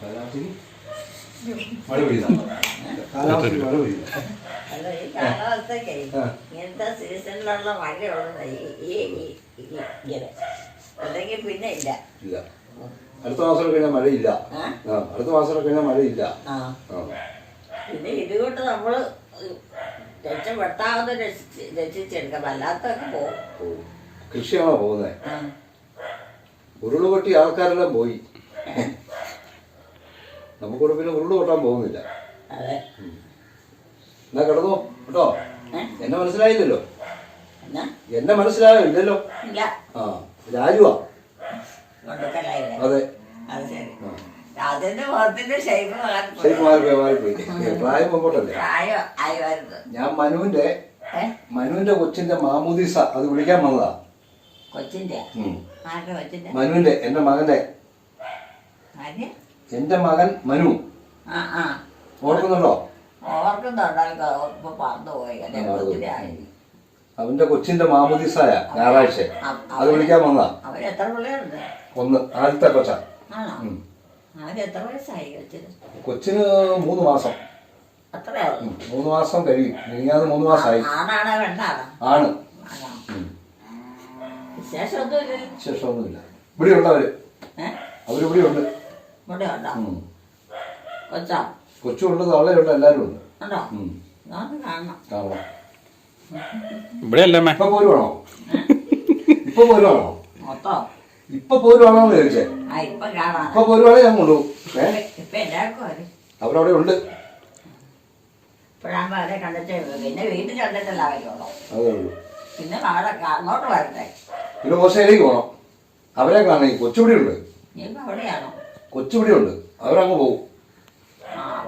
കാലാവസ്ഥയ്ക്ക് മഴ പെയ്യുന്ന കാലാവസ്ഥയ്ക്ക് മഴ പെയ്യുന്ന അല്ല ഈ കാലാവസ്ഥയ്ക്ക് ആ. ഇങ്ങനത്തെ സീസണിലുള്ള മഴയുള്ളത്. ഈ ഈ ഈ- ഈ- ഇങ്ങനെ. അല്ലെങ്കിൽ പിന്നെ ഇല്ല. ഇല്ല. അടുത്ത മാസം കഴിഞ്ഞാൽ മഴയില്ല. അടുത്ത മാസം കഴിഞ്ഞാൽ മഴയില്ല. പിന്നെ ഇതുകൊണ്ട് നമ്മൾ രക്ഷപ്പെട്ടാവുന്ന രക്ഷിച്ച് രക്ഷിച്ചെടുക്കാം. അല്ലാത്തൊക്കെ പോകും. കൃഷിയാണോ പോകുന്നത് ഉരുളുപൊട്ടി ഉരുൾ പൊട്ടി ആൾക്കാരെല്ലാം പോയി. നമുക്കിവിടെ പിന്നെ ഉരുൾ പൊട്ടാൻ പോകുന്നില്ല. അതെ. എന്നാ കിടന്നു? കേട്ടോ? എന്നെ മനസ്സിലായില്ലല്ലോ. എന്നെ? മനസ്സിലായോ ഇല്ലല്ലോ ഇല്ല. ആ രാജുവാ. അതെ. പ്രായം മുമ്പോട്ടല്ലേ ഞാൻ മനുവിന്റെ മനുവിന്റെ കൊച്ചിന്റെ മാമൂദീസ അത് വിളിക്കാൻ വന്നതാ. കൊച്ചിന്റെ? മനുവിന്റെ എന്റെ മകന്റെ? എന്റെ മകൻ മനു. ഓർക്കുന്നുണ്ടോ? അവന്റെ കൊച്ചിന്റെ മാമുദീസായ ഞായറാഴ്ച. അത് വിളിക്കാൻ വന്നതാ? ഒന്ന് ആദ്യത്തെ കൊച്ച. കൊച്ചിന്? കൊച്ചിന് മൂന്ന് മാസം. മൂന്ന് മാസം കഴിയും മിനിങ്ങാതെ മൂന്ന് മാസമായി. ആണ്. വിശേഷമൊന്നുമില്ല. ഇവിടെ ഉണ്ടവര് ഏ? അവരിവിടെ ഉണ്ട് ഇവിടെ ഉണ്ടോ ഉം. കൊച്ചോ? കൊച്ചുണ്ട് തള്ളയുണ്ട് എല്ലാരും ഉണ്ട്. ഉണ്ടോ? നമുക്ക് കാണണം. കാണാം ഇവിടെ അല്ലേ അമ്മേ ഇപ്പൊ പോരുവാണോ? ഇപ്പൊ പോരുവാണോ? മൊത്തം. ഇപ്പൊ പോരുവാണോ ചോദിച്ചേ. ആ ഇപ്പൊ കാണാം. ഇപ്പൊ പോരുവാണെങ്കിൽ ഞാൻ കൊണ്ടുപോകും. ഏ? ഇപ്പൊ എല്ലാവർക്കും അവർ അവരവിടെ ഉണ്ട്. ഇപ്പോഴാകുമ്പോ അവരെ കണ്ടിട്ടേ ഉള്ളൂ. പിന്നെ വീട്ടിൽ കണ്ടിട്ടല്ല അവരുള്ളൂ അതേ ഉള്ളൂ. പിന്നെ അവിടെ അങ്ങോട്ട് വരട്ടെ. പിന്നെ പോകണം അവരെ കാണാൻ കൊച്ചുപിടി ഉണ്ട്. ഇപ്പൊ അവിടെയാണോ? കൊച്ചുപിടി ഉണ്ട് അവരങ്ങ് പോകും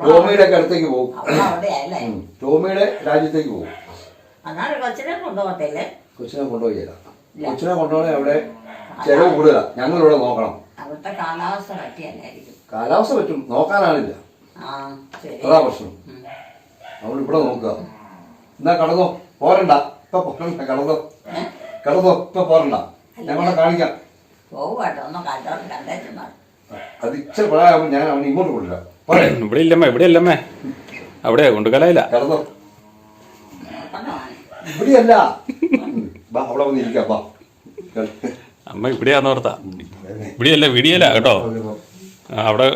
ടോമിയുടെ ഒക്കെ അടുത്തേക്ക് പോകും ടോമിയുടെ രാജ്യത്തേക്ക് പോകും കൊച്ചിനെ കൊണ്ടുപോകത്തില്ലേ? കൊച്ചിനെ കൊണ്ടുപോയില്ല കൊച്ചിനെ കൊണ്ടുപോകണേ അവിടെ ചെലവ് കൂടുതലാ. ഞങ്ങളിവിടെ നോക്കണം. അവിടുത്തെ കാലാവസ്ഥ പറ്റിയല്ലായിരിക്കും. കാലാവസ്ഥ പറ്റും. ശരി. അതാ പ്രശ്നം. നമ്മൾ ഇവിടെ നോക്കുക. എന്നാ കടന്നോ? പോരണ്ട. ഇപ്പൊ പോരണ്ട. കടന്നോ? കടന്നോ. ഇപ്പൊ പോരണ്ട. ഞങ്ങളെ കാണിക്കാം. പോവാട്ടോ ഒന്നും കണ്ടേച്ചും വേണം അത് ഇച്ചിരി പ്രായമാകുമ്പോൾ ഞാൻ അവനെ ഇങ്ങോട്ട് ഇവിടെ ഇല്ലമ്മേ ഇവിടെ അല്ലമ്മേ അവിടെ കൊണ്ടുകലയില്ല കലയില്ല. കണ്ടോ ഇവിടെയല്ല. ഉം. ബാ അവിടെ വന്ന് ഇരിക്കാം ബാ. അമ്മ ഇവിടെയാന്ന് ഓർത്താ. ഇവിടെയല്ല? വിടിയല്ല കേട്ടോ. അവിടെ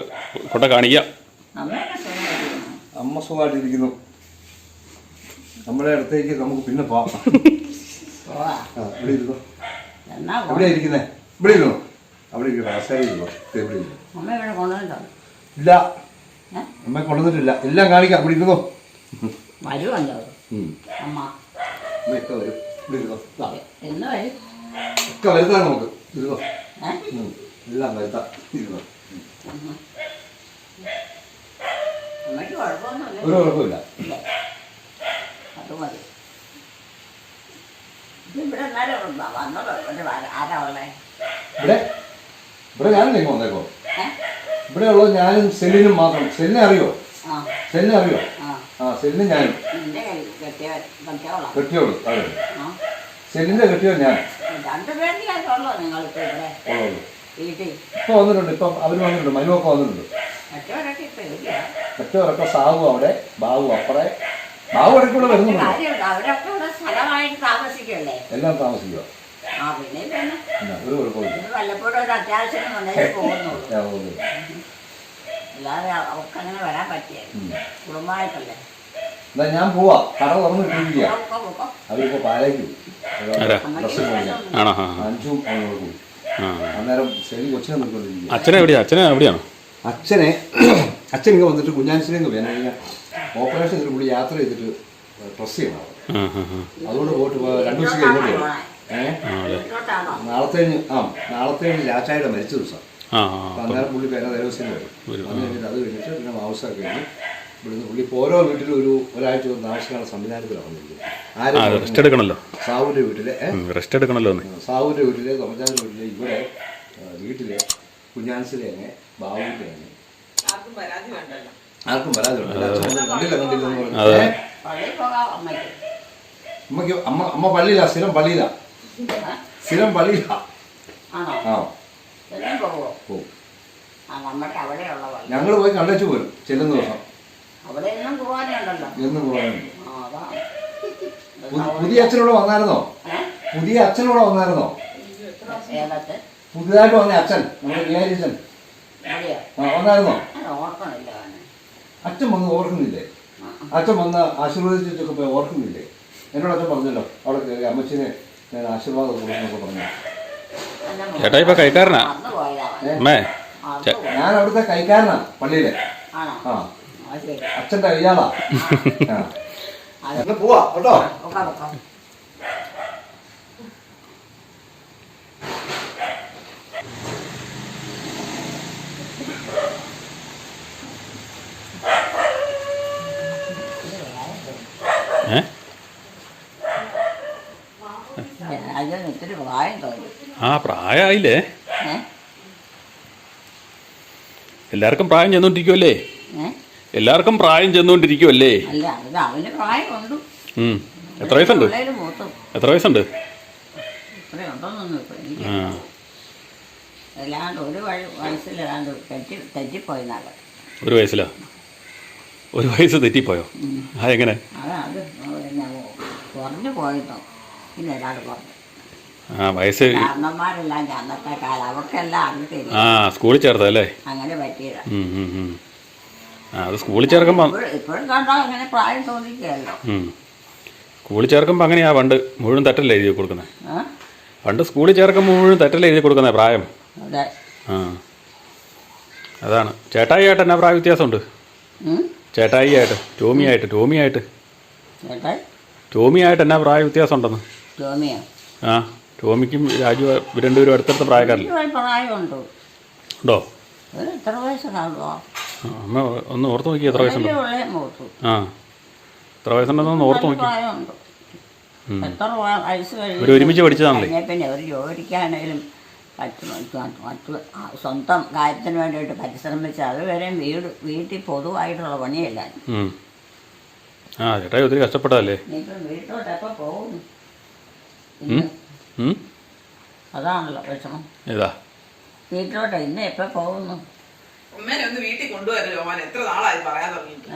കൊണ്ട കാണിക്ക. അമ്മ സുഖമായിട്ടിരിക്കുന്നു. നമ്മളെ അടുത്തേക്ക് നമുക്ക് പിന്നെ പോവാം. ഇവിടെ ഇരുന്നോ. എവിടെയാ ഇരിക്കുന്നേ? ഇവിടെ ഇരുന്നോ? അവിടെ ഇരിക്കുന്നു ദേ അമ്മ ഇവിടെ ഇല്ല. അമ്മ കൊണ്ടുവന്നിട്ടില്ല. എല്ലാം കാണിക്കാം. ഇവിടെ ഇരുന്നോ? വരുമല്ലോ. അമ്മ. അമ്മ ഒക്കെ വരും. ഇവിടെ ഇരുന്നോ? എന്ന് വരും. ഒക്കെ വരുത്താം നമുക്ക്. ഇരുന്നോ? എല്ലാം വരുത്താം ഇരുന്നോ? ഒരു കുഴപ്പമില്ല? അത് മതി. ഇവിടെ ഇവിടെ? ഇവിടെ ഞാനും നിങ്ങൾ വന്നേക്കോ. ഇവിടെ ഉള്ളത് ഞാനും സെല്ലിനും മാത്രം. സെല്ലിനെ അറിയോ? സെല്ലിനെ അറിയോ? ആ. സെല്ലിനും ഞാനും. കെട്ടിയോളൂ അതെ. സെല്ലിന്റെ കെട്ടിയോ ഞാൻ? ഇപ്പൊ വന്നിട്ടുണ്ട് ഇപ്പൊ അവർ വന്നിട്ടുണ്ട് മനുവൊക്കെ വന്നിട്ടുണ്ട്. മറ്റവരൊക്കെ സാവു അവിടെ ബാബു അപ്പറെ. ബാബു ഇടയ്ക്കുള്ള വരുന്നുണ്ട്. എല്ലാം താമസിക്കുക ആ പിന്നെ ഒരു കുഴപ്പമില്ല ഇത് വല്ലപ്പോഴും ഒരു അത്യാവശ്യം വന്നേ പോകുന്നുള്ളൂ. ഞാൻ പോകുന്നില്ല. അല്ലാതെ അവർക്ക് അങ്ങനെ വരാൻ പറ്റിയ. ഉം. കുടുംബമായിട്ടല്ലേ? എന്നാ ഞാൻ പോവാ. കട തുറന്നിട്ടിരിക്കുക പൊക്കോ, പൊക്കോ. അവരിപ്പോ പാലേക്ക് പോയി. ആരാ? ഡ്രസ്സ് മേടിക്കാൻ. ആണോ? ആ ആ. അഞ്ചും അവനോട് പോയി ആ അന്നേരം ശരി കൊച്ചിനെ നിൽക്കൊണ്ടിരിക്കുക അച്ഛനെ എവിടെയാ? അച്ഛനെ എവിടെയാണോ അച്ഛനെ അച്ഛൻ ഇങ്ങനെ വന്നിട്ട് കുഞ്ഞാൻസിനെ ഓപ്പറേഷൻ ചെയ്തിട്ട് പുള്ളി യാത്ര ചെയ്തിട്ട് ഡ്രസ് ചെയ്യണം. ആ ആ ആ. അതുകൊണ്ട് പോയിട്ട് രണ്ടു ദിവസം കഴിഞ്ഞിട്ട് വരും. നാളത്തെ ആ മരിച്ച ദിവസം. അന്നേരം പുള്ളി പേരെ ദേവസ്വം വരും. കഴിഞ്ഞിട്ട് അത് കഴിഞ്ഞിട്ട് പിന്നെ മാംസമൊക്കെ കഴിഞ്ഞ് ഇവിടുന്ന് പുള്ളി ഓരോ വീട്ടിലും ഒരു ഒരാഴ്ച താമസിക്കാനുള്ള സംവിധാനത്തിലാണ് വന്നിരിക്കുന്നത് റെസ്റ്റ് എടുക്കണല്ലോ. സാവുവിന്റെ വീട്ടിലെ? റെസ്റ്റ് എടുക്കണല്ലോ സാവുവിന്റെ വീട്ടിലെ തൊമജാന്റെ വീട്ടിലെ ഇവിടെ വീട്ടിലെ കുഞ്ഞാൻസിലെ തന്നെ ബാബുവിന്റെ തന്നെ. ആർക്കും പരാതി കണ്ടില്ല കണ്ടില്ല അമ്മയ്ക്ക്. അമ്മ അമ്മ പള്ളിയിലാ സ്ഥിരം പള്ളിയിലാ. ഏ? സ്ഥിരം പള്ളിയിലാ ആണോ? ആ. എന്നും പോകുമോ ഓ ആ നമ്മുടെ അവിടെയുള്ള പള്ളി ഞങ്ങൾ പോയി കണ്ടച്ചു പോരും ചെല്ലുന്ന ദിവസം. അവിടെ എന്നും കുർബാനയുണ്ടല്ലോ എന്ന് പോകാനുണ്ട് ആ അതാണ് പു- പുതിയ അച്ഛനോട് വന്നായിരുന്നോ? പുതിയ അച്ഛനോട് വന്നായിരുന്നോ? ഏതത്ത്? പുതിയതായിട്ട് വന്ന അച്ഛൻ നമ്മുടെ വികാരിച്ചൻ ഇവിടെയോ ആ വന്നായിരുന്നോ? ഓർക്കണില്ല അവനെ. അച്ഛൻ വന്ന് ഓർക്കുന്നില്ലേ? ആ, അച്ഛൻ വന്ന് ആശീർവദിച്ചൊക്കെ പോയി ഓർക്കുന്നില്ലേ? എന്നോട് അച്ഛൻ പറഞ്ഞല്ലോ അവിടെ കയറി അമ്മച്ചിനെ ഞാൻ ആശീർവാദം കൊടുക്കുന്നൊക്കെ പറഞ്ഞു. എന്നെ ചേട്ടാ ഇപ്പൊ കൈക്കാരനാ. അമ്മേ ഞാൻ അവിടുത്തെ കൈക്കാരനാ പള്ളിയിലെ. ആ. അച്ഛന്റെ കയ്യാളാ. പോവാ കേട്ടോ. പ്രായം തോന്നി ആ പ്രായമായില്ലേ? എല്ലാവർക്കും പ്രായം ചെന്നുകൊണ്ടിരിക്കുമല്ലേ എല്ലാവർക്കും പ്രായം ചെന്നുകൊണ്ടിരിക്കുമല്ലേ അല്ല അവന് പ്രായമുണ്ട്. എത്ര വയസ്സുണ്ട്? എത്ര വയസ്സുണ്ട്? ഒരു വയസ്സിലോ? ഒരു വയസ്സ് തെറ്റിപ്പോയോ? അതെങ്ങനെ കുറഞ്ഞു പോയിട്ടോ. പിന്നെ ഒരാൾ പറഞ്ഞു. ആ വയസ്സ് കാരണന്മാരെല്ലാം അന്നത്തെ കാലം അവർക്കെല്ലാം അങ്ങ് തരും ആ സ്കൂളിൽ ചേർത്തല്ലേ അങ്ങനെ പറ്റിയതാ. ഉം, ഉം, ഉം. ആ അത് സ്കൂളിൽ ചേർക്കുമ്പം ഇപ്പോഴും അങ്ങനെ പ്രായം തോന്നിക്കുകയല്ലോ. സ്കൂളിൽ ചേർക്കുമ്പോൾ അങ്ങനെയാ പണ്ട് മുഴുവൻ തട്ടല്ലേ എഴുതി കൊടുക്കുന്നത്? പണ്ട് സ്കൂളിൽ ചേർക്കുമ്പോൾ മുഴുവൻ തട്ടല്ലേ എഴുതി കൊടുക്കുന്നത് പ്രായം? അതെ. ആ. അതാണ്. ചേട്ടായി ആയിട്ട് എന്നാ പ്രായ വ്യത്യാസമുണ്ട്? ഉം? ചേട്ടായി ആയിട്ട് ടോമിയായിട്ട് ടോമിയായിട്ട്. ടോമി ആയിട്ട് ചേട്ടാ ടോമി ആയിട്ട് എന്നാ പ്രായ വ്യത്യാസം ഉണ്ടെന്ന് ടോമിയോ. ആ ടോമിക്കും രാജു ഇവർ രണ്ടുപേരും അടുത്തടുത്ത പ്രായക്കാരല്ലേ? ഉണ്ടോ? എത്ര വയസ്സ് കാണുമോ അമ്മ ഒന്ന് ഓർത്ത് നോക്കി എത്ര വയസ്സുണ്ട്. ആ എത്ര വയസ്സുണ്ടെന്ന് ഓർത്ത് നോക്കി എത്ര വയ- വയസ്സ് കഴിഞ്ഞ് ഒരുമിച്ച് പഠിച്ചതാണല്ലേ? പിന്നെ ഒരു ജോലിക്കാണെങ്കിലും മറ്റു സ്വന്തം കാര്യത്തിന് വേണ്ടിയിട്ട് പരിശ്രമിച്ച് അതുവരെ വീട് വീട്ടിൽ പൊതുവായിട്ടുള്ള പണിയല്ല. ആ ചേട്ടായി ഒത്തിരി കഷ്ടപ്പെട്ടതല്ലേ? വീട്ടിലോട്ട് എപ്പോൾ പോകും? അതാണല്ലോ വിഷമം ഏതാ? വീട്ടിലോട്ടെ ഇന്ന് എപ്പോ പോകുന്നു? അമ്മേനെ ഒന്ന് വീട്ടിൽ കൊണ്ടുവരല്ലോ മോനെ. എത്ര നാളായി പറയാൻ തുടങ്ങിയിട്ട്.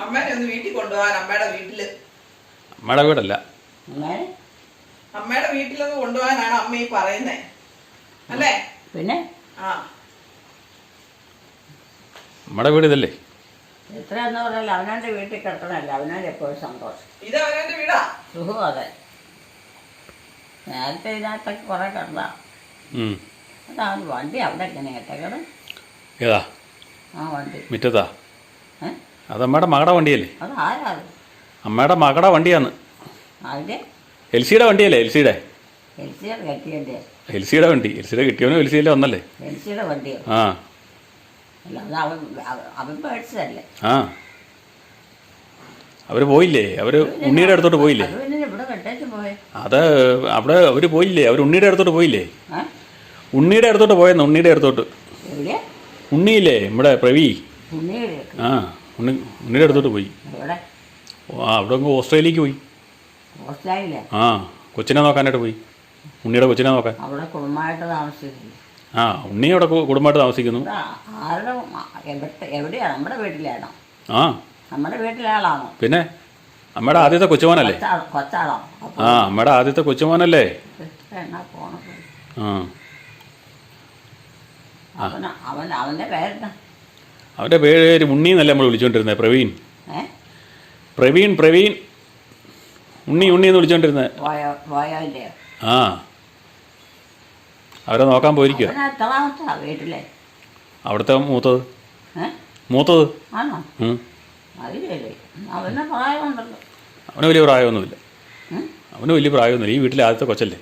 അമ്മേനെ ഒന്ന് വീട്ടിൽ കൊണ്ടുപോകാൻ അമ്മയുടെ വീട്ടിൽ. അമ്മയുടെ വീടല്ല. അമ്മയുടെ വീട്ടിലൊന്ന് കൊണ്ടുപോകാനാണ് അമ്മ ഈ പറയുന്നേ. അല്ലേ? പിന്നെ? ആ. നമ്മുടെ വീട് ഇതല്ലേ? എത്രയെന്ന് പറഞ്ഞാൽ അവനവന്റെ വീട്ടിൽ കിടക്കണമല്ലോ. അവനവന്റെ എപ്പോഴും സന്തോഷം. ഇത് അവനാന്റെ വീടാ? സുഖം അതെ. നേരത്തെ ഇതിനകത്തൊക്കെ കുറേ കണ്ടതാണ്. അതാണ് വണ്ടി അവിടെ എങ്ങനെ ഇട്ടേക്കത് ഏതാ? ആ വണ്ടി. മുറ്റത്താ? അത് അമ്മയുടെ മകട വണ്ടിയല്ലേ? അത് ആരാ അമ്മയുടെ മകളുടെ വണ്ടിയാണ്. അതിന്റെ എൽസിയുടെ വണ്ടിയല്ലേ എൽസിയുടെ? എൽസിയുടെ എൽ എൽസിയുടെ വണ്ടി. എൽസിയുടെ കിട്ടിയവനും എൽസിയിലെ വന്നല്ലേ? എൽസിയുടെ വണ്ടിയോ. ആ. അല്ല അത് അവൻ അവ- അവൻ മേടിച്ചതല്ലേ ആ. അവർ പോയില്ലേ? അവർ ഉണ്ണിയുടെ അടുത്തോട്ട് പോയില്ലേ? അത് അവിടെ അവർ പോയില്ലേ? അവർ ഉണ്ണിയുടെ അടുത്തോട്ട് പോയില്ലേ? ഉണ്ണിയുടെ അടുത്തോട്ട് പോയെന്ന് ഉണ്ണിയുടെ അടുത്തോട്ട്. ഉണ്ണിയില്ലേ? നമ്മുടെ പ്രവി. ആ ഉണ്ണി ഉണ്ണിയുടെ അടുത്തോട്ട് പോയി. ആ അവിടെ ഓസ്ട്രേലിയക്ക് പോയി. ആ കൊച്ചിനെ നോക്കാനായിട്ട് പോയി. ഉണ്ണിയുടെ കൊച്ചിനെ നോക്കാൻ. അവിടെ കുടുംബമായിട്ട് ആ ഉണ്ണി അവിടെ കുടുംബമായിട്ട് താമസിക്കുന്നു. ആ ആരുടെ എവിടെ എവിടെയാണ് നമ്മുടെ വീട്ടിലാണോ? ആ. നമ്മുടെ വീട്ടിലാളാണോ പിന്നെ? അമ്മയുടെ ആദ്യത്തെ കൊച്ചുമോനല്ലേ? ആ അമ്മയുടെ ആദ്യത്തെ കൊച്ചുമോനല്ലേ? അവന്റെ പേര് ഉണ്ണി എന്നല്ലേ നമ്മൾ വിളിച്ചുകൊണ്ടിരുന്നത് പ്രവീൺ. പ്രവീൺ പ്രവീൺ. ഉണ്ണി ഉണ്ണി എന്ന് പോയോന്റെയോ ആ. അവരെ നോക്കാൻ പോയിരിക്കുക അവിടുത്തെ മൂത്തത്. മൂത്തത്? ആണോ? ഉം. അത് ശരി അവന് പ്രായമുണ്ടല്ലോ. അവന് വലിയ പ്രായമൊന്നുമില്ല? അവന് വലിയ പ്രായമൊന്നുമില്ല. ഈ വീട്ടിലെ ആദ്യത്തെ കൊച്ചല്ലേ.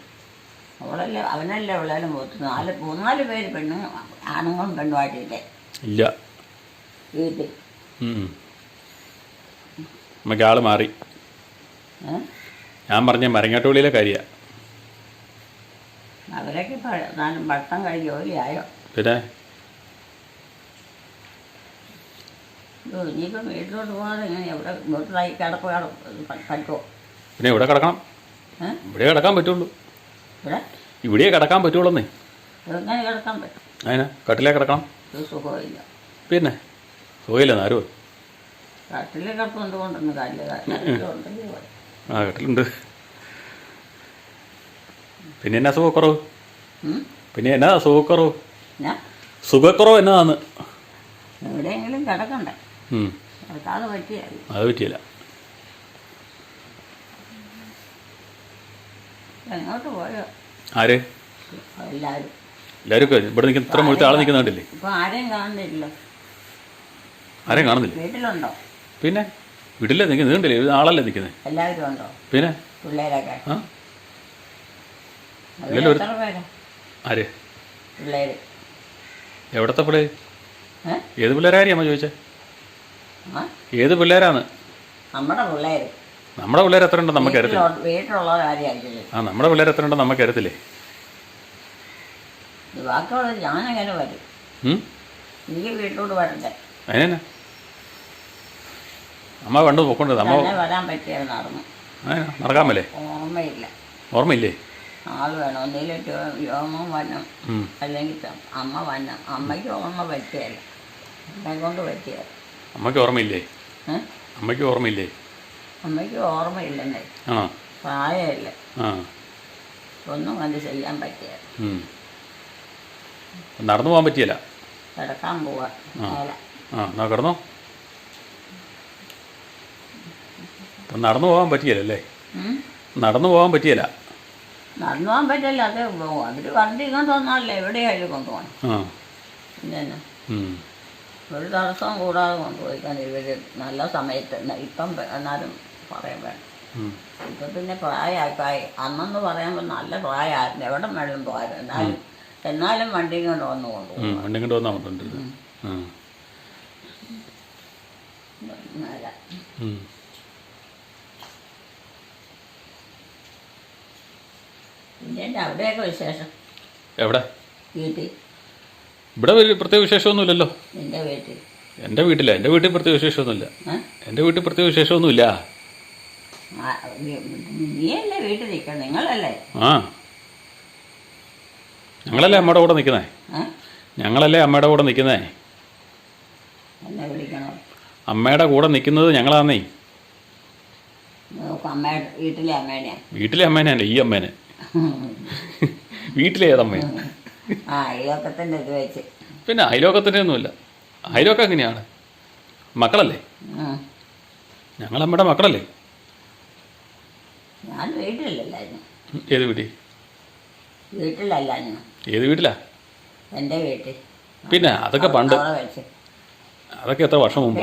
അവളല്ലേ അവനല്ലേ അവളാലും മൂത്ത് നാല് മൂന്നാൽ പേര് പെണ്ണും ആണുങ്ങളും പെണ്ണുമായിട്ടില്ലേ ഇല്ല. വീട്ടിൽ. ഉം. നമുക്ക് മാറി. ഞാൻ പറഞ്ഞ മരങ്ങാട്ടുള്ളിയിലെ കാര്യമാണ് അവരൊക്കെ നാലും ഭക്ഷണം കഴിഞ്ഞ് ജോലിയായോ? പിന്നെ? അയ്യോ, ഇനിയിപ്പം വീട്ടിലോട്ട് പോകാതെ ഇങ്ങനെ എവിടെ വീട്ടിലായി കിടപ്പ് കിട പറ്റുമോ പിന്നെ ഇവിടെ കിടക്കണം. ഇവിടെ കിടക്കാൻ പറ്റുള്ളൂ. ഇവിടെ? ഇവിടെ കിടക്കാൻ പറ്റുള്ളൂന്നേ. എങ്ങനെ കിടക്കാൻ പറ്റും? അതിനാ കട്ടിലേ കിടക്കണം. ഒരു സുഖമില്ല പിന്നെ സുഖമില്ല ആരും കട്ടിലേ കിടപ്പുണ്ട് കൊണ്ടൊന്നും കാര്യമില്ല. ആ കട്ടിലുണ്ട്. പിന്നെ എന്നാ സുഖക്കുറവ്? പിന്നെ എന്നാ സുഖക്കുറവ്? സുഖക്കുറവ് എന്നതാന്ന് എവിടെയെങ്കിലും കിടക്കണ്ടേ? അത് പറ്റിയില്ല. എങ്ങോട്ട് പോയോ? ആര്? എല്ലാവരും ഇവിടെ നിൽക്കുന്ന ഇത്ര മുഴുത്ത ആൾ നിൽക്കുന്ന കണ്ടില്ലേ? ഇപ്പം ആരെയും കാണുന്നില്ലല്ലോ. ആരെയും കാണുന്നില്ല? വീട്ടിലുണ്ടോ? പിന്നെ? വീട്ടിലേ നിൽക്കുന്നത്? കണ്ടില്ലേ? ഇത് ആളല്ലേ നിൽക്കുന്നത്? എല്ലാവരും ഉണ്ടോ? പിന്നെ? പിള്ളേരൊക്കെ? ആ? അവർ എത്ര പേരാ? ആര്? പിള്ളേര്. എവിടത്തെ പിള്ളേർ ഏത് പിള്ളേരായിരിക്കും അമ്മ ചോദിച്ചേ? ഏത് പിള്ളേരാണ്? നമ്മുടെ പിള്ളേര്. നമ്മുടെ പിള്ളേർ എത്ര ഉണ്ടോ നമുക്ക് അറിയത്തില്ല? വീട്ടിലുള്ള- വീട്ടിലുള്ള കാര്യമായിരിക്കും ആ നമ്മുടെ പിള്ളേർ എത്ര ഉണ്ടോ നമുക്ക് അറിയത്തില്ലേ? ബാക്കിയുള്ള ഞാനെങ്ങനെ വരും? എനിക്ക് വീട്ടിലോട്ട് വരണ്ടേ? അതിനെന്നാ? അമ്മ കണ്ടു പോക്കൊണ്ട് അമ്മ വരാൻ പറ്റിയത് നടന്നു നടക്കാൻ മേലേ ഓർമ്മയില്ല. ഓർമ്മയില്ലേ? ആൾ വേണം. ഒന്നിലും രോമം വരണം. അല്ലെങ്കിൽ അമ്മ വരണം. അമ്മയ്ക്ക് ഓർമ്മ പറ്റിയല്ല എന്നെ കൊണ്ട് പറ്റിയത് അമ്മയ്ക്ക് ഓർമ്മയില്ലേ? അമ്മയ്ക്ക് ഓർമ്മയില്ലേ? അമ്മയ്ക്ക് ഓർമ്മയില്ലെന്നേ. ആണോ പ്രായമില്ല. ആ. ഒന്നും കണ്ട് ചെയ്യാൻ പറ്റിയ നടന്നു പോകാൻ പറ്റിയല്ല? കിടക്കാൻ പോവാ. ആ. എന്നാ കിടന്നോ. ഇപ്പം നടന്നു പോകാൻ പറ്റിയല്ലേ നടന്നു പോകാൻ പറ്റിയല്ല? നടന്നു പോകാൻ പറ്റില്ല. അത് അവർ വണ്ടി വന്നാലേ എവിടെയായാലും കൊണ്ടുപോകണം. പിന്നെ. ഒരു തടസ്സവും കൂടാതെ കൊണ്ടുപോയിക്കാൻ ഇവർ നല്ല സമയത്ത് ഇപ്പം എന്നാലും പറയാൻ വേണം ഇപ്പൊ പിന്നെ പ്രായമായി അന്നെന്ന് പറയുമ്പോൾ നല്ല പ്രായമായിരുന്നു. എവിടെ വേണമെങ്കിലും പോകാനും എന്നാലും എന്നാലും വണ്ടി കൊണ്ട് വന്ന് കൊണ്ടുപോകും. വണ്ടി കൊണ്ട് വന്നാൽ പിന്നെ അവിടെയൊക്കെ വിശേഷം? എവിടെ? വീട്ടിൽ. ഇവിടെ പ്രത്യേക വിശേഷമൊന്നുമില്ലല്ലോ. എന്റെ വീട്ടിൽ. എന്റെ വീട്ടില. എന്റെ വീട്ടിൽ പ്രത്യേക വിശേഷമൊന്നുമില്ല. എന്റെ എന്റെ വീട്ടിൽ പ്രത്യേക വിശേഷമൊന്നുമില്ല. ആ, നീ- നീയല്ലേ വീട്ടിൽ നിൽക്കണം? നിങ്ങളല്ലേ? ആ. ഞങ്ങളല്ലേ അമ്മയുടെ കൂടെ നിൽക്കുന്നേ? ഏ? ഞങ്ങളല്ലേ അമ്മയുടെ കൂടെ നിൽക്കുന്നേ? എന്നെ വിളിക്കണം? അമ്മയുടെ കൂടെ നിൽക്കുന്നത് ഞങ്ങളാന്നേ. നോക്ക് വീട്ടിലെ അമ്മേനെയാ. വീട്ടിലെ അമ്മേനെ ഈ അമ്മേനെ. വീട്ടിലെ ഏതമ്മയാണ് ഇത് വെച്ച്. പിന്നെ അയലോക്കത്തിന്റെ ഒന്നുമില്ല അയലോക്കം എങ്ങനെയാണ്? മക്കളല്ലേ. ഞങ്ങൾ അമ്മയുടെ മക്കളല്ലേ? ഞാൻ വീട്ടിലല്ലായിരുന്നു ഏത് വീട്ടിൽ? ഏത് വീട്ടിലാ? എന്റെ വീട്ടിൽ. പിന്നെ അതൊക്കെ പണ്ട് അതൊക്കെ എത്ര വർഷം മുമ്പ്?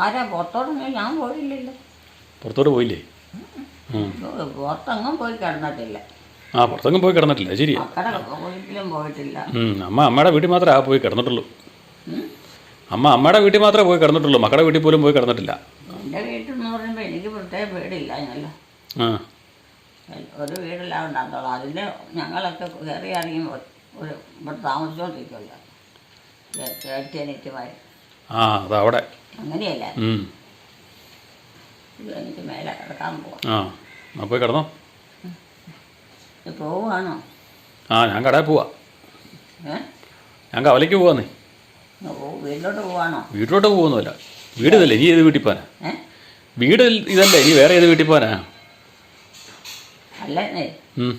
ആരാ പുറത്തോട്ടൊന്നും ഞാൻ പോയില്ലല്ലോ. പുറത്തോട്ട് പോയില്ലേ. പുറത്തെങ്ങും പോയി കിടന്നിട്ടില്ല. ആ പുറത്തെങ്ങും പോയി കിടന്നിട്ടില്ല ശരിയാ. വീട്ടിലും പോയിട്ടില്ല. അമ്മ അമ്മയുടെ വീട്ടിൽ മാത്രമേ ആ പോയി കിടന്നിട്ടുള്ളൂ. അമ്മ അമ്മയുടെ വീട്ടിൽ മാത്രമേ പോയി കിടന്നിട്ടുള്ളൂ മക്കളുടെ വീട്ടിൽ പോലും പോയി കിടന്നിട്ടില്ല. എന്റെ വീട്ടിൽ എന്ന് പറയുമ്പോൾ എനിക്ക് പ്രത്യേക വീടില്ല എന്നല്ല ആ. ഒരു വീടില്ലാണ്ടാത്തോളം അതിന്റെ ഞങ്ങളൊക്കെ കയറി ഇറങ്ങി ഒരു ഇവിടെ താമസിച്ചോണ്ടിരിക്കുമല്ലോ ചേച്ചി എനിക്കുമായി ആ അതവിടെ. അങ്ങനെയല്ല? ഉം. ഇത് എനിക്ക് മേലെ കിടക്കാൻ പോവാം. ആ ആ പോയി കിടന്നോ. പോവുകയാണോ ആ ഞാൻ കടയിൽ പോവാ. ഞാൻ കവലയ്ക്ക് പോവാന്നേ വീട്ടിലോട്ട് പോവാണോ? വീട്ടിലോട്ട് പോകുന്നില്ല വീട് ഇതല്ലേ ഇനി ഏത് വീട്ടിൽ പോകാനാ ഏ? വീട് ഇതല്ലേ ഇനി വേറെ ഏത് വീട്ടിൽ പോകാനാ ഉം.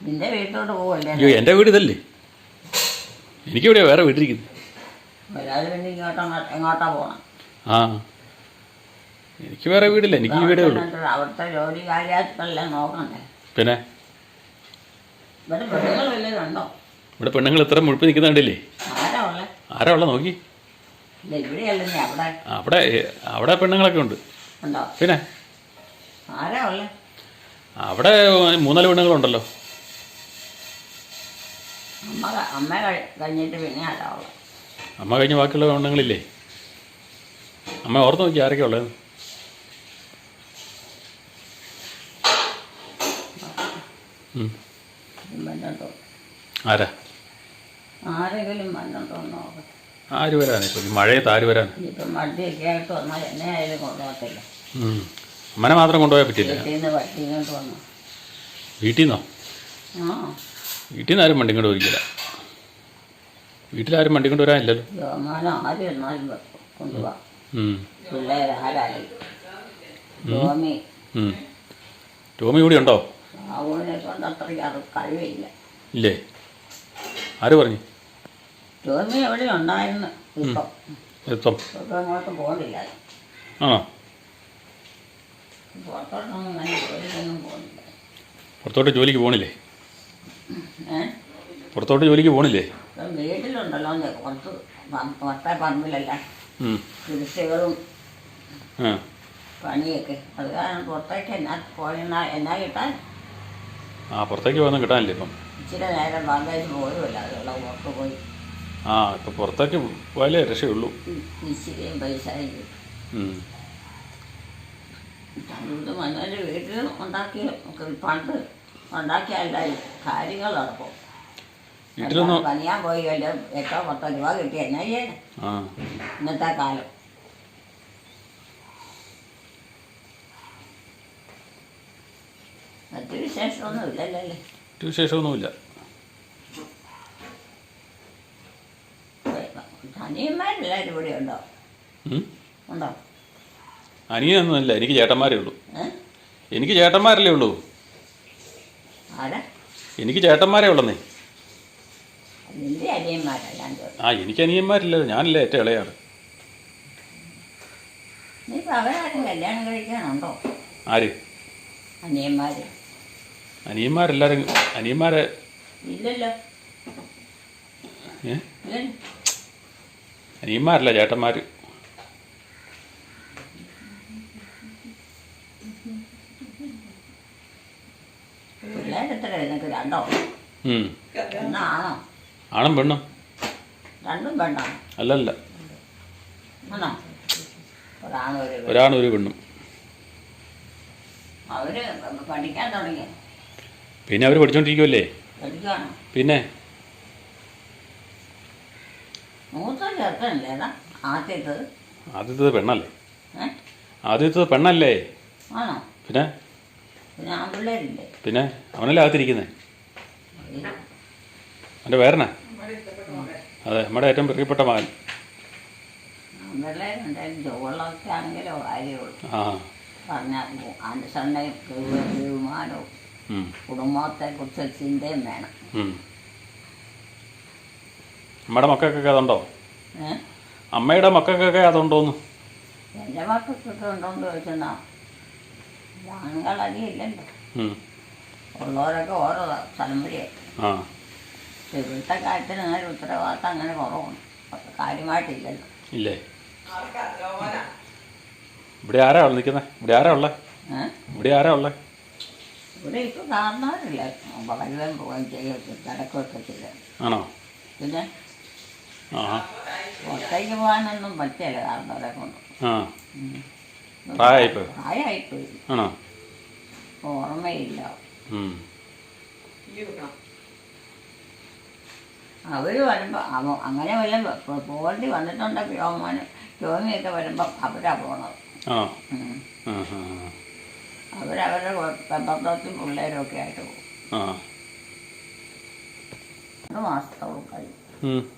നിന്റെ വീട്ടിലോട്ട് പോവല്ലേ? അയ്യോ എന്റെ വീട് ഇതല്ലേ. എനിക്കിവിടെയാ വേറെ വീട്ടിരിക്കുന്നു. എങ്ങോട്ടാ പോകണം ആ. എനിക്ക് വേറെ വീടില്ല എനിക്ക് വീടേ ഉള്ളൂ. അവിടുത്തെ ജോലി കാര്യങ്ങളെല്ലാം നോക്കണ്ടേ? പിന്നെ? ഇവിടെ പെണ്ണുങ്ങൾ വല്ലതും ഉണ്ടോ ഇവിടെ പെണ്ണുങ്ങൾ ഇത്ര മുഴുപ്പ് നിൽക്കുന്നുണ്ടല്ലേ ആരാ ഉള്ളേ? ആരാ ഉള്ള നോക്കി. ഇല്ല ഇവിടെയല്ലേ അവിടെ? അവിടെ അവിടെ പെണ്ണുങ്ങളൊക്കെ ഉണ്ട്. ഉണ്ടോ? പിന്നെ? ആരാ ഉള്ളേ? അവിടെ മൂന്നാൽ പെണ്ണുങ്ങളുണ്ടല്ലോ. അമ്മ ക- അമ്മ കഴി- കഴിഞ്ഞിട്ട് പിന്നെ ആരാ ഉള്ളേ? അമ്മ കഴിഞ്ഞ ബാക്കിയുള്ള പെണ്ണുങ്ങളില്ലേ? അമ്മ ഓർത്ത് നോക്കി ആരൊക്കെ ഉള്ളത് വന്നിട്ടോ ആരാ? ആരെങ്കിലും വന്നിട്ടോ ആര് വരാൻ ഇപ്പം മഴയത്ത് ആര് വരാൻ ഇനിയിപ്പം വണ്ടിയൊക്കെ ആയിട്ട് വന്നാൽ എന്നെ ആയാലും കൊണ്ടുപോകത്തില്ല. ഉം. അമ്മനെ മാത്രം കൊണ്ടുപോയാൽ പറ്റില്ല? വീട്ടിൽ നിന്ന് വണ്ടി ഇങ്ങോട്ട് വന്നു. വീട്ടിൽ നിന്നോ ആ. വീട്ടിൽ നിന്ന് ആരും വണ്ടി കൊണ്ട് ഒരിക്കില്ല വീട്ടിലാരും വണ്ടി ആരും എന്നാലും കൊണ്ടുപോവാം. ആരായി ടോമി ടോമി കൂടി ഉണ്ടോ? സാവുവിനെ കൊണ്ട് അത്രയ്ക്ക് അത് കഴിവില്ല. ഇല്ലേ? ആര് പറഞ്ഞു? ടോമി എവിടെ ഉണ്ടായിരുന്നു? ഇപ്പം. എപ്പം? ഇപ്പം അങ്ങോട്ട് പോകുന്നില്ല ആണോ? പുറത്തോട്ടൊന്നും അങ്ങനെ ജോലിക്കൊന്നും പോകുന്നില്ല പുറത്തോട്ട് ജോലിക്ക് പോണില്ലേ? പുറത്തോട്ട് ജോലിക്ക് പോണില്ലേ? ഇപ്പം വീട്ടിലുണ്ടല്ലോ കുറച്ച് പ- പുറത്തെ പറമ്പിലല്ല. ഉം. കൃഷികളും ആ. പണിയൊക്കെ. അത് കാരണം പുറത്തേക്ക് എന്നാ പോയെന്നാ എന്നാ കിട്ടാൻ? ആ പുറത്തേക്ക് പോകുന്ന കിട്ടാനില്ല ഇപ്പം? ഇച്ചിരി നേരം ബാങ്കേജ് പോലുമില്ല അതുള്ള പുറത്ത് പോയി. ആ ഇപ്പം പുറത്തേക്ക് പോയാലേ രക്ഷയുള്ളൂ. ഇച്ചിരിയും പൈസ മനോന്റെ വീട്ടിൽ പണ്ട് ഉണ്ടാക്കിയല്ല കാര്യങ്ങൾ നടക്കും വീട്ടിലൊന്നും പണിയാൻ പോയി വല്ല എട്ടോ പത്തോ രൂപ കിട്ടിയ എന്നാ ഇന്നത്തെ കാലം. മറ്റു വിശേഷമൊന്നും ഇല്ലല്ലോ അല്ലേ? മറ്റു വിശേഷമൊന്നുമില്ല. അനിയന്മാരെല്ലാവരും ഇവിടെ ഉണ്ടോ ഉം. ഉണ്ടോ? അനിയനൊന്നുമില്ല എനിക്ക് ചേട്ടന്മാരേ ഉള്ളൂ. എനിക്ക് ചേട്ടന്മാരല്ലേ ഉള്ളൂ. എനിക്ക് ചേട്ടന്മാരേ ഉള്ളന്നേ. ആ എനിക്ക് അനിയന്മാരില്ല ഞാനില്ല ഏറ്റവും ഇളയാണ്. ആര്? അനിയന്മാർ അനിയന്മാരെല്ലാരും അനിയന്മാരെ ഏ? അനിയന്മാരല്ല ചേട്ടന്മാർ ആണും പെണ്ണും. രണ്ടും വേണ്ടോ അല്ലല്ല. ഒരാണൊരു ഒരു പെണ്ണ്. ഒരാണും ഒരു പെണ്ണും. അവർ പഠിക്കാൻ തുടങ്ങി പിന്നെ അവർ പഠിച്ചോണ്ടിരിക്കുമല്ലേ പിന്നെ? ആദ്യത്തത് പെണ്ണല്ലേ? ആദ്യത്തത് പെണ്ണല്ലേ? പിന്നെ? പിന്നെ അവനല്ലേ അകത്തിരിക്കുന്നേ? അവന്റെ പേരനാ അതെ നമ്മുടെ ഏറ്റവും പ്രിയപ്പെട്ട മകൻ. ആ. കുടുംബത്തെക്കുറിച്ച് ചിന്തയും വേണം. അമ്മയുടെ മക്കൾക്കൊക്കെ അതുണ്ടോ? അമ്മയുടെ മക്കൾക്കൊക്കെ അതുണ്ടോന്ന്? എന്റെ മക്കൾക്കൊക്കെ ഉണ്ടോന്ന് ചോദിച്ചെന്നാ. ആണുങ്ങളധികം ഇല്ലല്ലോ. ഉള്ളവരൊക്കെ ഓരോ സ്ഥലം വഴിയായി ആ. ഇവിടുത്തെ കാര്യത്തിന് അങ്ങനെ ഉത്തരവാദിത്തം അങ്ങനെ കുറവാണ്. കാര്യമായിട്ടില്ലല്ലോ. ഇല്ലേ? ഇവിടെ ആരാ നിൽക്കുന്നത് ഇവിടെ ആരാ ഉള്ളത് ഇവിടെ ആരാ ഉള്ളത് ഇവിടെ ഇപ്പം കാണുന്നവരില്ല. വളരെ തിരക്കൊക്കെ ചെയ്ത്. ആണോ? പിന്നെ പുറത്തേക്ക് പോകാനൊന്നും പറ്റില്ല കാണുന്നവരെ കൊണ്ട്. പ്രായമായിപ്പോയി? ആണോ? ഓർമ്മയില്ല. അവർ വരുമ്പോൾ അങ്ങനെ വല്ല പോകേണ്ടി വന്നിട്ടുണ്ടെങ്കിൽ രോമാനും രോമിയൊക്കെ വരുമ്പം അവരാ പോണത്. ആണോ ആ ആ. അവരവരുടെ പെമ്പത്തും പിള്ളേരും ഒക്കെ ആയിട്ട് പോകും. ആ. ഒരു മാസത്തോളം കഴിയും. ഉം.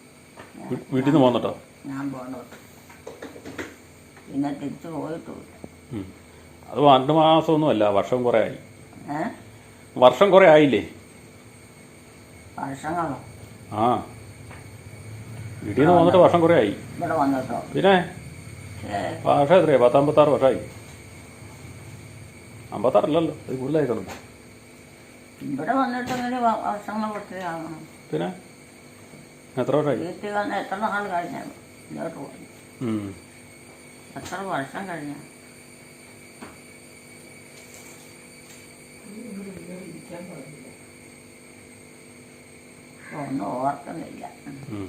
വീ- വീട്ടിൽ നിന്ന് പോന്നിട്ടോ? ഞാൻ പോകണത് പിന്നെ തിരിച്ചു പോയിട്ടില്ല. ഉം. അത് രണ്ട് മാസമൊന്നുമല്ല വർഷം കുറെ ആയി. ഏ? വർഷം കുറെ ആയില്ലേ? വർഷങ്ങളോ? ആ. വീട്ടിൽ നിന്ന് പോന്നിട്ട് വർഷം കുറെ ആയി. ഇവിടെ വന്നിട്ടോ. പിന്നെ? ഏ, വർഷം എത്രയാ? പത്താമ്പത്താറ് വർഷമായി അമ്പത്താറല്ലല്ലോ. അത് കൂടുതലായി കാണും ഇവിടെ വന്നിട്ട് ഇങ്ങനെ വർഷങ്ങൾ ഒത്തിരി ആകണം പിന്നെ? എത്ര വർഷമായി വീട്ടിൽ വന്ന് എത്ര നാൾ കഴിഞ്ഞാൽ ഇങ്ങോട്ട് പോയി? ഉം. എത്ര വർഷം കഴിഞ്ഞ? ഒന്നും ഓർക്കുന്നില്ല. ഉം.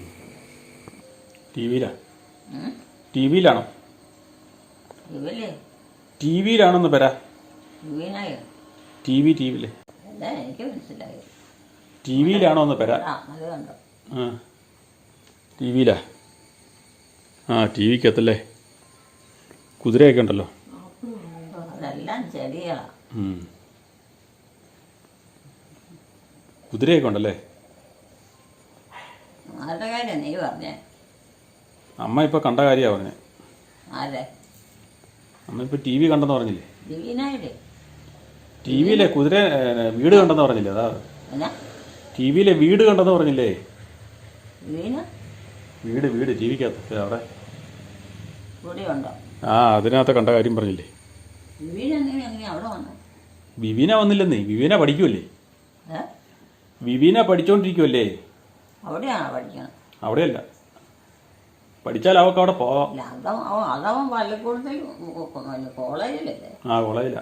ടി വിയിലാ ഉം? ടി വിയിലാണോ ടി വിയിലാണെന്ന് പെരാ ഇവനായോ ടി വി ടി വിയിലെ. അല്ല എനിക്ക് മനസ്സിലായി. ടി വിയിലാണോ ഒന്ന് പെരാ ആ അത് കണ്ടോ? ആ. ടി വിയിലാ? ആ ടി വിക്കകത്തല്ലേ? കുതിരയൊക്കെ ഉണ്ടല്ലോ. അതെല്ലാം ചെടികളാ. ഉം. കുതിരയൊക്കെ ഉണ്ടല്ലേ? ആരുടെ കാര്യം നീ പറഞ്ഞേ? അമ്മ ഇപ്പോൾ കണ്ട കാര്യമാണ് പറഞ്ഞത് ആരെ? അമ്മ ഇപ്പോൾ ടി വി കണ്ടെന്ന് പറഞ്ഞില്ലേ? ദിവീനായില്ലേ ടി വിയിലെ കുതിര വീട് കണ്ടെന്ന് പറഞ്ഞില്ലേ? അതാ. എന്നാ? ടി വിയിലെ വീട് കണ്ടെന്ന് പറഞ്ഞില്ലേ? വീട്? വീട് ജീവിക്കാത്ത വിക്കകത്ത് അവിടെ. ഇവിടെ ഉണ്ടോ? ആ അതിനകത്ത് കണ്ട കാര്യം പറഞ്ഞില്ലേ? ദിവീന എങ്ങനെ എങ്ങനെ അവിടെ വന്നു? വിവീന വന്നില്ലെന്നേ. വിവീന പഠിക്കുമല്ലേ ഏ? വിവീന പഠിച്ചോണ്ടിരിക്കുമല്ലേ അവിടെയാണോ പഠിക്കണം? അവിടെയല്ല. പഠിച്ചാൽ അവൾക്ക് അവിടെ പോവാം. ഇല്ല അതവൻ അവൻ അതവൻ പള്ളിക്കൂടത്തിൽ പിന്നെ കോളേജിലല്ലേ? ആ കോളേജില്ല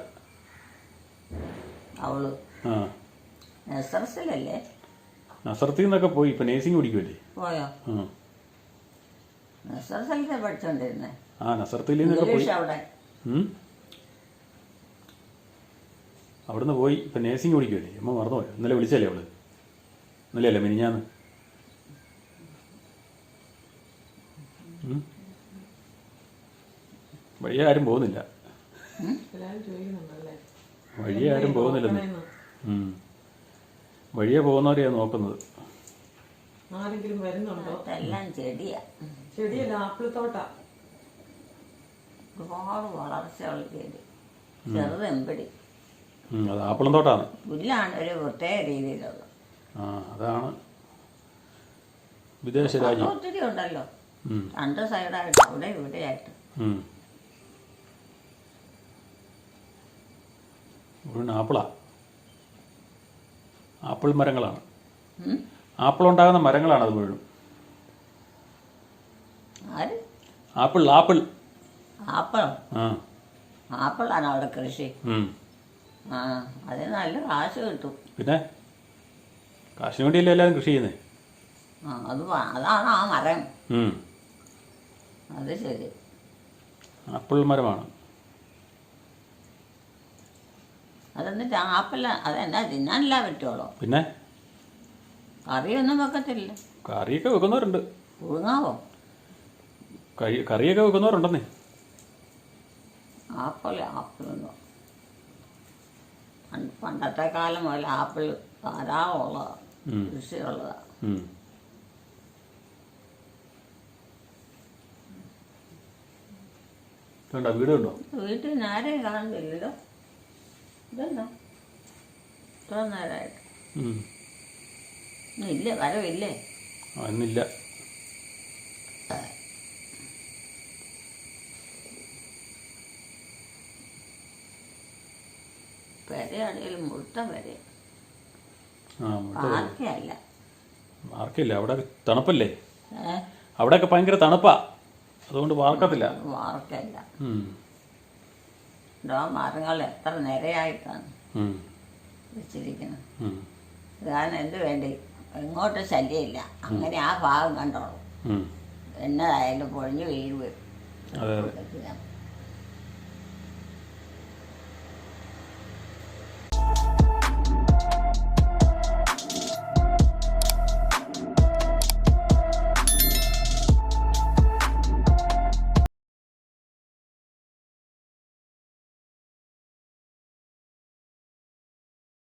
അവൾ. ആ. എസ്എൽസിലല്ലേ നസറത്തിൽ നിന്നൊക്കെ പോയി ഇപ്പൊ നേഴ്സിംഗ് പഠിക്കുമല്ലേ പോയോ? എസ്എൽസിലത്തെ പഠിച്ചോണ്ടിരുന്നേ? ആ നസറത്തിൽ നിന്നൊക്കെ പോയി അവിടെ. അവിടുന്ന് പോയി ഇപ്പൊ നേഴ്സിംഗ് പഠിക്കുമല്ലേ അമ്മ മറന്നുപോയോ? ഇന്നലെ വിളിച്ചല്ലേ അവൾ? ഇന്നലെ അല്ലേ മിനിഞ്ഞാന്ന് വഴിയാരും വഴിയെ പോകുന്നില്ല. വഴിയെ ആരും പോകുന്നില്ലെന്ന്. വഴിയെ പോകുന്നവരെയാ നോക്കുന്നത്. ആരെങ്കിലും വരുന്നുണ്ടോ? എല്ലാം ചെടിയാ. ചെടിയല്ല ആപ്പിൾ തോട്ടാ ഒരുപാട് വളർച്ചയുള്ള ചെടി. ചെറുതെമ്പടി. അത് ആപ്പിളും തോട്ടാണ് പുല്ലാണ് ഒരു പ്രത്യേക രീതിയിലുള്ളത്. ആ അതാണ് വിദേശ രാജ്യം ഒത്തിരി ഉണ്ടല്ലോ. രണ്ട് സൈഡായിട്ട് അവിടെ ഇവിടെയായിട്ട് മുഴുവൻ ആപ്പിളാണ് ആപ്പിൾ മരങ്ങളാണ്? ആപ്പിൾ ഉണ്ടാകുന്ന മരങ്ങളാണ് അത് മുഴുവൻ. Apple apple. ആപ്പിൾ? ആപ്പിളാണ് അവിടെ കൃഷി. ആ അതിന് നല്ല കാശ് കിട്ടും. പിന്നെ? കാശിന് വേണ്ടിയല്ലേ എല്ലാവരും കൃഷി ചെയ്യുന്നത് ആ അത് അതാണ് ആ മരം. അത് ശരി. ആപ്പിൾ മരമാണ്. അതെന്നിട്ട് ആപ്പല്ല അതെന്നാ തിന്നാനല്ല പറ്റുള്ളൂ. പിന്നെ? കറിയൊന്നും വെക്കത്തില്ല. കറിയൊക്കെ വെക്കുന്നവരുണ്ട്. പുഴുങ്ങാവോ? കറിയൊക്കെ വെക്കുന്നവരുണ്ടെന്നേ. ആപ്പിൾ ആപ്പിളൊന്നും. പണ്ട് പണ്ടത്തെ കാലം മുതൽ ആപ്പിൾ ധാരാളമുള്ളതാണ് ഉം. കൃഷിയുള്ളതാണ് ഉം. വീട് ഉണ്ടോ വീട്ടിൽ ആരെയും കാണുന്നില്ലല്ലോ ഇതെന്താ? ഇത്ര നേരമായിട്ട് ഇല്ല വരവില്ലേ പെരയാണെങ്കിലും മുഴുത്ത പെര മുട്ട പാർക്കയല്ല അവിടെ തണുപ്പല്ലേ? അവിടെയൊക്കെ ഭയങ്കര തണുപ്പാ. അതുകൊണ്ട് വാർക്കത്തില്ല. വാർക്കയല്ല. ഇതോ മരങ്ങൾ എത്ര നിരയായിട്ടാണ്. വെച്ചിരിക്കുന്നത്. കാരണം എന്ത് വേണ്ടി? എങ്ങോട്ടും ശല്യമില്ല. അങ്ങനെ ആ ഭാഗം കണ്ടോളൂ. എന്നതായാലും പൊഴിഞ്ഞു വീഴുക അതെ അതെ.